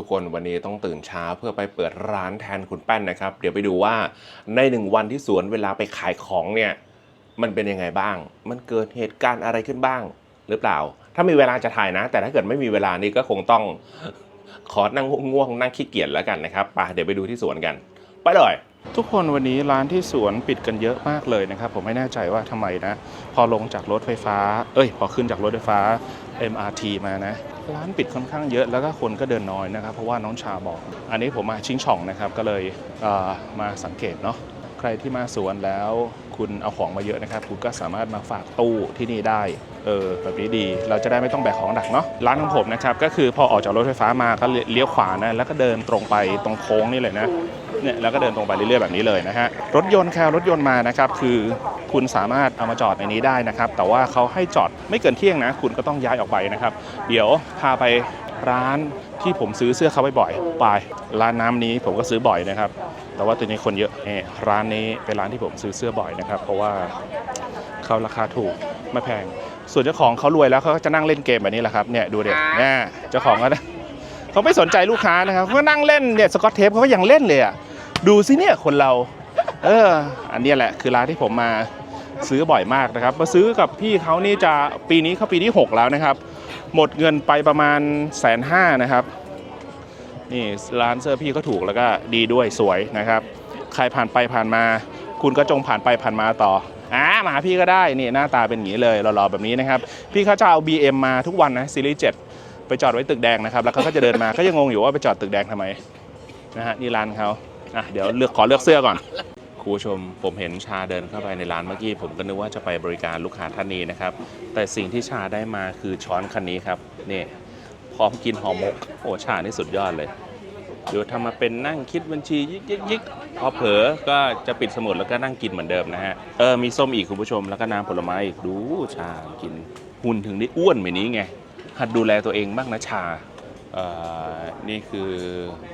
ทุกคนวันนี้ต้องตื่นเช้าเพื่อไปเปิดร้านแทนคุณแป้นนะครับ เดี๋ยวไปดูว่าในหนึ่งวันที่สวนเวลาไปขายของเนี่ยมันเป็นยังไงบ้าง มันเกิดเหตุการณ์อะไรขึ้นบ้าง หรือเปล่า ถ้ามีเวลาจะถ่ายนะ แต่ถ้าเกิดไม่มีเวลานี่ก็คงต้องขอนั่งง่วงนั่งขี้เกียจแล้วกันนะครับไปเดี๋ยวไปดูที่สวนกัน ไปเลยทุกคนวันนี้ร้านที่สวนปิดกันเยอะมากเลยนะครับ ผมไม่แน่ใจว่าทำไมนะ พอลงจากรถไฟฟ้า เอ้ย พอขึ้นจากรถไฟฟ้า MRT มานะ ร้านปิดค่อนข้างเยอะแล้วก็คนก็เดินน้อยนะครับ เพราะว่าน้องชาบอก อันนี้ผมมาชิงช่องนะครับ ก็เลยเมาสังเกตเนาะใครที่มาสวนแล้วคุณเอาของมาเยอะนะครับคุณก็สามารถมาฝากตู้ที่นี่ได้เออแบบนี้ดี เราจะได้ไม่ต้องแบกของหนักเนาะร้านของผมนะครับก็คือพอออกจากรถไฟฟ้ามาก็เลี้ยวขวานะแล้วก็เดินตรงไปตรงโค้งนี่เลยนะ เนี่ยแล้วก็เดินตรงไปเรื่อยๆแบบนี้เลยนะฮะรถยนต์แค่รถยนต์มานะครับคือคุณสามารถเอามาจอดในนี้ได้นะครับ แต่ว่าเขาให้จอดไม่เกินเที่ยงนะ คุณก็ต้องย้ายออกไปนะครับ เดี๋ยวพาไปร้านที่ผมซื้อเสื้อเขาบ่อยๆไปร้านน้ำนี้ผมก็ซื้อบ่อยนะครับ แต่ว่าตัวนี้คนเยอะนี่ร้านนี้เป็นร้านที่ผมซื้อเสื้อบ่อยนะครับ เพราะว่าเขาราคาถูกไม่แพง ส่วนเจ้าของเขารวยแล้วเขาก็จะนั่งเล่นเกมแบบนี้แหละครับเนี่ยดูเด็กเนี่ยเจ้าของก็นะเขาไม่สนใจลูกค้านะครับเขาก็นั่งเล่นเนี่ยสกอตเทปเขาก็ยังเล่นเลยอะ ดูสิเนี่ยคนเรา เออ อันนี้แหละคือร้านที่ผมมาซื้อบ่อยมากนะครับ มาซื้อกับพี่เขานี่จะปีนี้เขาปีที่ 6 แล้วนะครับ หมดเงินไปประมาณแสนห้านะครับ นี่ร้านเสื้อพี่ก็ถูกแล้วก็ดีด้วยสวยนะครับ ใครผ่านไปผ่านมา คุณก็จงผ่านไปผ่านมาต่ออ่ามาพี่ก็ได้นี่หน้าตาเป็นอย่างนี้เลยหล่อๆแบบนี้นะครับ พี่เขาจะเอา BM มาทุกวันนะซีรีส์7ไปจอดไว้ตึกแดงนะครับ แล้วเขาก็จะเดินมาก็ยังงงอยู่ว่าไปจอดตึกแดงทำไมนะฮะนี่ร้านเขา อะเดี๋ยวเลือกขอเลือกเสื้อก่อนคุณผู้ชมผมเห็นชาเดินเข้าไปในร้านเมื่อกี้ ผมก็นึกว่าจะไปบริการลูกค้าท่านนี้นะครับ แต่สิ่งที่ชาได้มาคือช้อนคันนี้ครับนี่พร้อมกินห่อหมกโอ้ชานี่สุดยอดเลยเดี๋ยวทำมาเป็นนั่งคิดบัญชียิกยิกยิกพอเผลอก็จะปิดสมุดแล้วก็นั่งกินเหมือนเดิมนะฮะเออมีส้มอีกคุณผู้ชมแล้วก็น้ำผลไม้อีกดูชากินหุ่นถึงได้อ้วนแบบนี้ไงหัดดูแลตัวเองบ้างนะชา นี่คือ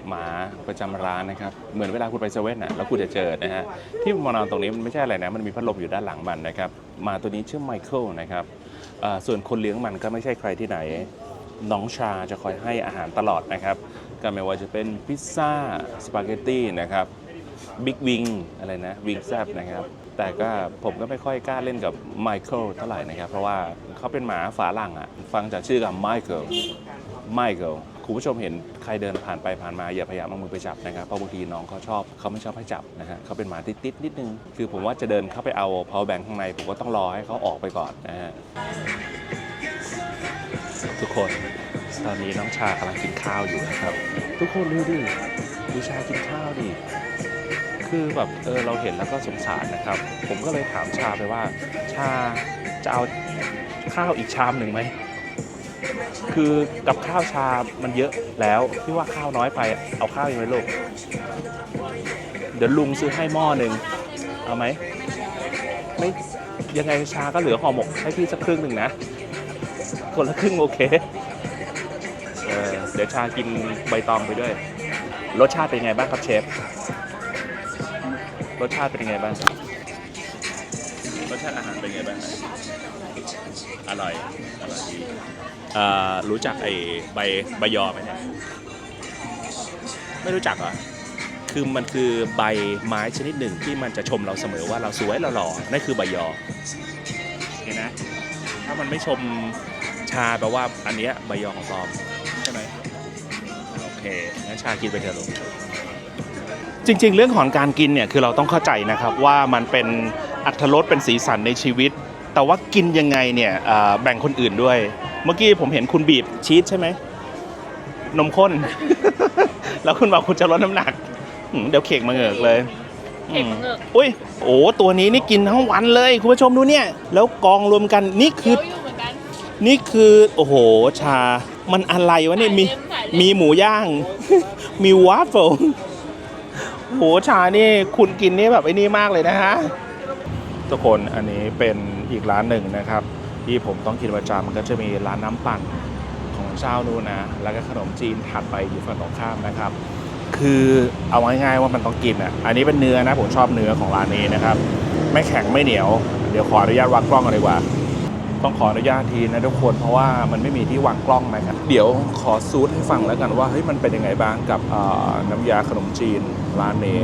หมาประจำร้านนะครับ เหมือนเวลาคุณไปเซเว่นอะแล้วคุณจะเจอนะฮะที่มานอนตรงนี้มันไม่ใช่อะไรนะ มันมีพัดลมอยู่ด้านหลังมันนะครับหมาตัวนี้ชื่อไมเคิลนะครับส่วนคนเลี้ยงมันก็ไม่ใช่ใครที่ไหน น้องชาจะคอยให้อาหารตลอดนะครับก็ไม่ว่าจะเป็นพิซซ่าสปาเกตตี้นะครับบิ๊กวิงอะไรนะวิงแซบนะครับแต่ก็ผมก็ไม่ค่อยกล้าเล่นกับไมเคิลเท่าไหร่นะครับ เพราะว่าเขาเป็นหมาฝาหลังอะฟังจากชื่อกับไมเคิล ไมเคิลคุณผู้ชมเห็นใครเดินผ่านไปผ่านมาอย่าพยายามเอามือไปจับนะครับเพราะบางทีน้องเขาชอบเขาไม่ชอบให้จับนะฮะเขาเป็นหมาติดๆนิดนึง คือผมว่าจะเดินเข้าไปเอา power bank ข้างในผมก็ต้องรอให้เขาออกไปก่อนนะฮะทุกคนตอนนี้น้องชากำลังกินข้าวอยู่นะครับ ทุกคนดูดิดูชากินข้าวดิคือแบบเออเราเห็นแล้วก็สงสารนะครับ ผมก็เลยถามชาไปว่า ชาจะเอาข้าวอีกชามหนึ่งไหม คือกับข้าวชามันเยอะแล้วพี่ว่าข้าวน้อยไปเอาข้าวยังไงลูกเดี๋ยวลุงซื้อให้หม้อหนึ่งเอาไหมไม่ยังไงชาก็เหลือห่อหมกให้พี่สักครึ่งหนึ่งนะคนละครึ่งโอเคเออเดี๋ยวชากินใบตองไปด้วย รสชาติเป็นไงบ้างครับเชฟรสชาติเป็นไงบ้างรสชาติอาหารเป็นไงบ้างอร่อยอร่อยดี รู้จักไอ้ใบใบยอไหมเนี่ยไม่รู้จักเหรอคือมันคือใบไม้ชนิดหนึ่งที่มันจะชมเราเสมอว่าเราสวยเราหล่อนั่นคือใบยอเห็นนะถ้ามันไม่ชมชาแปลว่าอันเนี้ยใบยอของปลอมใช่ไหมโอเคงั้นชากินไปเถอะลูกจริง ๆ เรื่องของการกินเนี่ยคือเราต้องเข้าใจนะครับว่ามันเป็นอัตรสเป็นสีสันในชีวิต แต่ว่ากินยังไงเนี่ยเอ่อแบ่งคนอื่นด้วย เมื่อกี้ผมเห็นคุณบีบชีสใช่ไหมนมข้น แล้วคุณบอกคุณจะลดน้ำหนักหืมเดี๋ยวเข่งมาเหงือกเลยเข่งมาเหงือกอุ้ยโอ้ตัวนี้นี่กินทั้งวันเลยคุณผู้ชมดูเนี่ย แล้วกองรวมกันนี่คือเยอะอยู่เหมือนกันนี่คือโอ้โหชา มันอะไรวะเนี่ยมีถ่ายเล่มถ่ายเล่มมีหมูย่าง มีวาฟเฟิลโหชานี่คุณกินนี่แบบไอ้นี่มากเลยนะฮะทุกคนอันนี้เป็น อีกร้านหนึ่งนะครับ ที่ผมต้องกินประจำก็จะมีร้านน้ำปั่นของเจ้านู้นนะแล้วก็ขนมจีนถัดไปอยู่ฝั่งตรงข้ามนะครับ คือเอาง่ายๆว่ามันต้องกินอะอันนี้เป็นเนื้อนะผมชอบเนื้อของร้านนี้นะครับ ไม่แข็งไม่เหนียว เดี๋ยวขออนุญาตวางกล้องกันดีกว่าต้องขออนุญาตทีนะทุกคนเพราะว่ามันไม่มีที่วางกล้องนะครับ เดี๋ยวขอซูดให้ฟังแล้วกันว่าเฮ้ยมันเป็นยังไงบ้างกับน้ำยาขนมจีนร้านนี้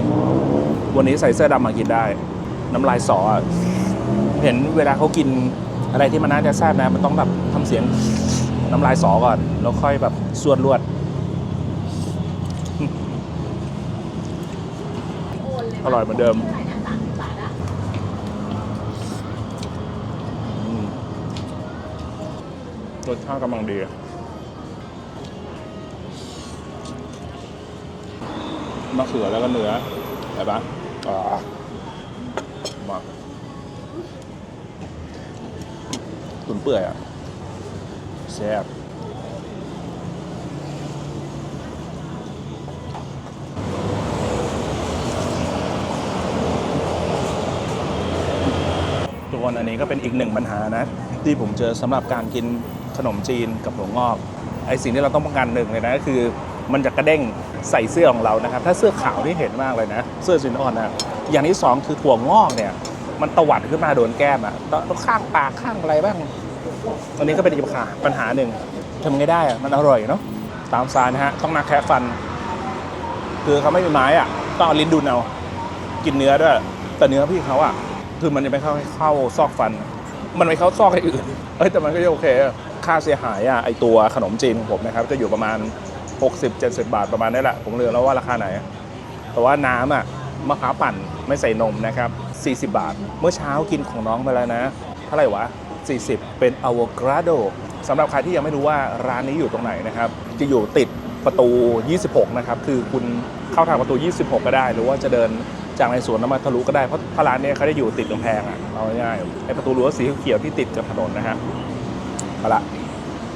วันนี้ใส่เสื้อดำมากินได้ น้ำลายสออะ เห็นเวลาเขากินอะไรที่มันน่าจะแซ่บนะ มันต้องแบบทำเสียงน้ำลายสอก่อน แล้วค่อยแบบสวดลวด อร่อยเหมือนเดิมอืมรสชาติกำลังดีมะเขือแล้วก็เนื้อเห็นปะอ่ามา ตุนเปื่อยอะแซ่บทุกคนอันนี้ก็เป็นอีกหนึ่งปัญหานะ ที่ผมเจอสำหรับการกินขนมจีนกับหัวงอกไอสิ่งที่เราต้องป้องกันหนึ่งเลยนะก็คือ มันจะกระเด้งใส่เสื้อของเรานะครับ ถ้าเสื้อขาวนี่เห็นมากเลยนะ เสื้อสีอ่อนนะอย่างที่สองคือถั่วงอกเนี่ย มันตวัดขึ้นมาโดนแก้มอะต้องข้างปากข้างอะไรบ้างอันนี้ก็เป็นอีกปัญหาปัญหาหนึ่งทำไงได้อะมันอร่อยเนาะตามซานนะฮะต้องนักแคะฟัน คือเขาไม่มีไม้อะต้องเอาลิ้นดุนเอากินเนื้อด้วยแต่เนื้อพี่เขาอะคือมันจะไม่เข้าเข้าซอกฟัน มันไม่เข้าซอกอ้อื่นเอ้ยแต่มันก็ยังโอเค ค่าเสียหายอะไอตัวขนมจีนของผมนะครับจะอยู่ประมาณ 60-70 บาทประมาณนี้แหละผมเลืมแล้วว่าราคาไหน แต่ว่าน้ำอะมะพร้าวปั่นไม่ใส่นมนะครับ 40 บาท เมื่อเช้ากินของน้องไปแล้วนะ เท่าไหร่วะ 40 เป็นอะโวคาโดสำหรับใครที่ยังไม่รู้ว่าร้านนี้อยู่ตรงไหนนะครับ จะอยู่ติดประตู 26 นะครับ คือคุณเข้าทางประตู 26 ก็ได้ หรือว่าจะเดินจากในสวนน้ำมันทะลุก็ได้ เพราะพร้านนี้เขาได้อยู่ติดกำแพงอะเอาง่ายๆไอประตูรั้วสีเขียวที่ติดกับถนนนะฮะเอาละ